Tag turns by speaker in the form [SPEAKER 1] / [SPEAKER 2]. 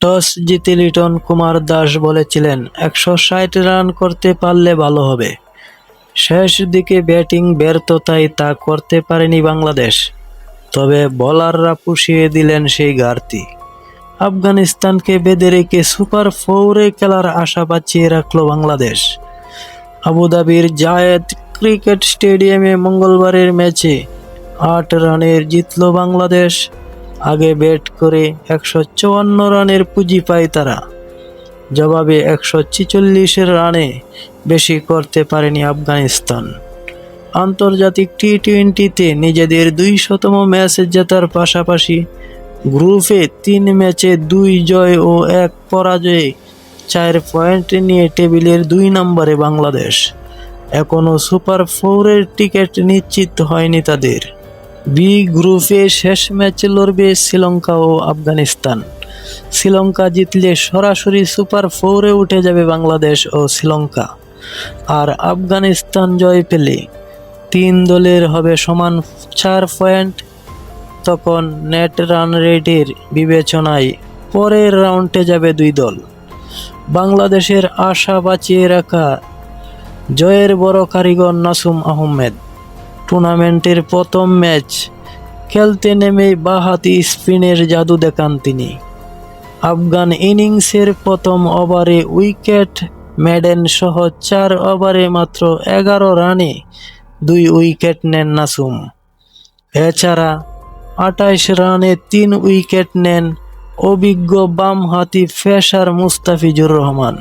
[SPEAKER 1] Toss জিতে লিটন কুমার দাস বলেছিলেন, একশো ষাট রান করতে পারলে ভালো হবে। শেষ দিকে ব্যাটিং ব্যর্থতায় তা করতে পারেনি বাংলাদেশ। তবে বোলাররা পুষিয়ে দিলেন সেই ঘাটতি। আফগানিস্তানকে বেঁধে রেখে সুপার ফোরে খেলার আশা বাঁচিয়ে রাখল বাংলাদেশ। আবুধাবির জায়েদ ক্রিকেট স্টেডিয়ামে মঙ্গলবারের ম্যাচে আট রানের জিতল বাংলাদেশ। আগে ব্যাট করে একশো চুয়ান্ন রানের পুঁজি পায় তারা। জবাবে একশো ছিচল্লিশের রানে বেশি করতে পারেনি আফগানিস্তান। আন্তর্জাতিক টি টোয়েন্টিতে নিজেদের দুই শতম ম্যাচ জেতার পাশাপাশি গ্রুপে তিন ম্যাচে দুই জয় ও এক পরাজয়ে চার পয়েন্ট নিয়ে টেবিলের দুই নম্বরে বাংলাদেশ। এখনও সুপার ফোরের টিকিট নিশ্চিত হয়নি তাদের। বি গ্রুপে শেষ ম্যাচ লড়বে শ্রীলঙ্কা ও আফগানিস্তান। শ্রীলঙ্কা জিতলে সরাসরি সুপার ফোরে উঠে যাবে বাংলাদেশ ও শ্রীলঙ্কা। আর আফগানিস্তান জয় পেলে তিন দলের হবে সমান চার পয়েন্ট। তখন নেট রান রেটের বিবেচনায় পরের রাউন্ডে যাবে দুই দল। বাংলাদেশের আশা বাঁচিয়ে রাখা জয়ের বড় কারিগর নাসুম আহমেদ। টুর্নামেন্টের প্রথম ম্যাচ খেলতে নেমেই বাহাতি স্পিনের জাদু দেখান তিনি। আফগান ইনিংসের প্রথম ওভারে উইকেট মেডেন সহ চার ওভারে মাত্র এগারো রানে দুই উইকেট নেন নাসুম। এছাড়া আটাইশ রানে তিন উইকেট নেন অভিজ্ঞ বামহাতি ফেসার মুস্তাফিজুর রহমান।